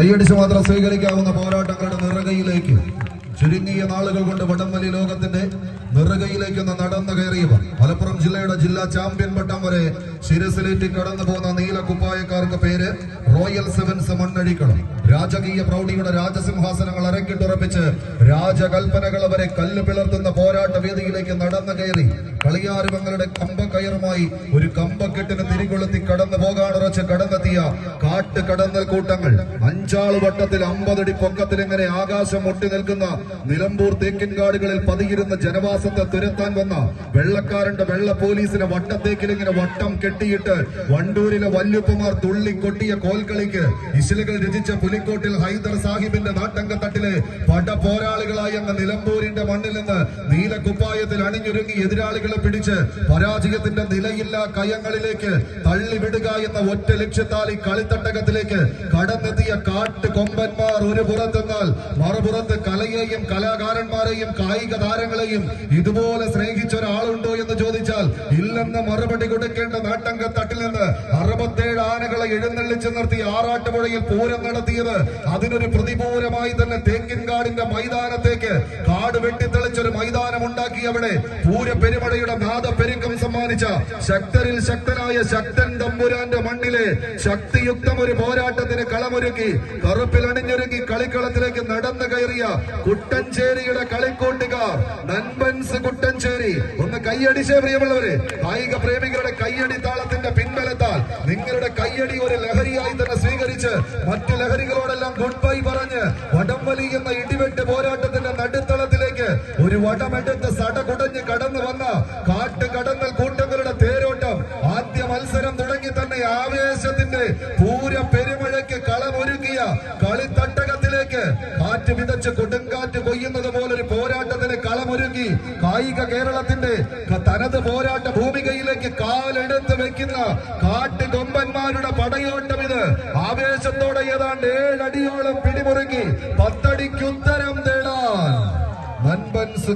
കൈയടിച്ച് മാത്രം സ്വീകരിക്കാവുന്ന പോരാട്ടങ്ങളുടെ നിറകയിലേക്ക് ചുരുങ്ങിയ നാളുകൾ കൊണ്ട് വടംവലി ലോകത്തിന്റെ നിറകയിലേക്കൊന്ന് നടന്നു കയറിയവർ മലപ്പുറം ജില്ലയുടെ ജില്ലാ ചാമ്പ്യൻ പട്ടം വരെ ശിരസിലേറ്റി കടന്നു പോകുന്ന നീല കുപ്പായക്കാർക്ക് പേര് റോയൽ സെവൻസ് മണ്ണഴിക്കണം രാജകീയ പ്രൗഢിയുടെ രാജസിംഹാസനങ്ങൾ അരക്കിട്ടുറപ്പിച്ച് രാജകൽപ്പനകൾ വരെ കല്ല് പിളർത്തുന്ന പോരാട്ട വേദിയിലേക്ക് നടന്നു കയറി. കളിയാരുവങ്ങളുടെ കമ്പക്കയറുമായി ഒരു കമ്പക്കെട്ടിന് തിരികൊളുത്തി കടന്നു പോകാനുറച്ച് കടന്നെത്തിയ കാട്ട് കടന്നൽ കൂട്ടങ്ങൾ. അഞ്ചാൾ വട്ടത്തിൽ അമ്പതടി പൊക്കത്തിൽ ഇങ്ങനെ ആകാശം മുട്ടി നിൽക്കുന്ന നിലമ്പൂർ തേക്കിൻകാടുകളിൽ പതിയിരുന്ന ജനവാസത്തെ തുരത്താൻ വന്ന വെള്ളക്കാരന്റെ വെള്ള പോലീസിനെ വട്ടത്തേക്കിൽ ഇങ്ങനെ വട്ടം കെട്ടിയിട്ട് വണ്ടൂരിലെ വല്യുപ്പമാർ തുള്ളി കൊട്ടിയ കോൽക്കളിക്ക് ഇശലുകൾ രചിച്ച പുലിക്കോട്ടിൽ ഹൈദർ സാഹിബിന്റെ നാട്ടങ്കത്തട്ടിലെ പട പോരാളികളായി അങ്ങ് നിലമ്പൂരിന്റെ മണ്ണിൽ നിന്ന് നീലക്കുപ്പായത്തിൽ അണിഞ്ഞൊരുങ്ങി എതിരാളികളെ പിടിച്ച് പരാജയത്തിന്റെ നിലയില്ലാ കയങ്ങളിലേക്ക് തള്ളിവിടുക എന്ന ഒറ്റ ലക്ഷ്യത്താൽ ഈ കളിത്തട്ടകത്തിലേക്ക് കടന്നെത്തിയ കാട്ട് കൊമ്പന്മാർ ഒരു പുറത്തെന്നാൽ മറുപുറത്ത് കലയെയും കലാകാരന്മാരെയും കായിക താരങ്ങളെയും ഇതുപോലെ സ്നേഹിച്ച ഒരാളുണ്ടോ എന്ന് ചോദിച്ചാൽ ഇല്ലെന്ന് മറുപടി കൊടുക്കേണ്ട നാട്ടങ്കത്തട്ടിൽ നിന്ന് അറുപത്തേഴ് ആനകളെ എഴുന്നള്ളിച്ച് നിർത്തി ആറാട്ടുപുഴയിൽ പൂരം നടത്തിയത്. അതിനൊരു പ്രതിപൂരമായി തന്നെ തേക്കിൻകാടിന്റെ മൈതാനത്തേക്ക് കാട് വെട്ടിത്തെളിച്ചൊരു മൈതാനം ഉണ്ടാക്കി അവിടെ. പൂര പെരുമഴയുടെ നാദപ്പെരുക്കം സമ്മാനിച്ച ശക്തരിൽ ശക്തനായ ശക്തൻ തമ്പുരാന്റെ മണ്ണിലെ ശക്തിയുക്തം ഒരു പോരാട്ടത്തിന് കളമൊരുക്കി കറുപ്പിൽ അണിഞ്ഞൊരുക്കി കളിക്കളത്തിലേക്ക് നടന്നു കയറിയ കുട്ടഞ്ചേരിയുടെ കളിക്കൂട്ടുകാർ. നൻപൻസ് കുട്ടഞ്ചേരി. ഒന്ന് കൈയടിച്ചേ പ്രിയമുള്ളവര്. കായിക പ്രേമികളുടെ കയ്യടി സ്വീകരിച്ച് മറ്റു ലഹരികളോടെല്ലാം ഗുഡ് ബൈ പറഞ്ഞ് വടംവലി എന്ന ഇടിവെട്ട് പോരാട്ടത്തിന്റെ നടുത്തളത്തിലേക്ക് ഒരു വടമെടുത്ത് സടകുടഞ്ഞ് കടന്നു വന്ന കാട്ട് കടന്നൽ കൂട്ടങ്ങളുടെ തേരോട്ടം. ആദ്യ മത്സരം തുടങ്ങി തന്നെ ആവേശത്തിന്റെ പൂര പെരുമഴയ്ക്ക് കളമൊരുക്കിയ കളിത്തട്ടകത്തിലേക്ക് കാറ്റ് വിതച്ച് കൊടുങ്കാറ്റ് കൊയ്യുന്നത് പോലെ കായിക കേരളത്തിന്റെ തനത് പോരാട്ട ഭൂമികയിലേക്ക് കാലെടുത്ത് വെക്കുന്ന കാട്ടു കൊമ്പന്മാരുടെ പടയോട്ടം ഇത്. ആവേശത്തോടെ ഏതാണ്ട് ഏഴടിയോളം പിടിമുറുക്കി പത്തടിക്കുത്തരം തേടാൻ. നൻപൻസ്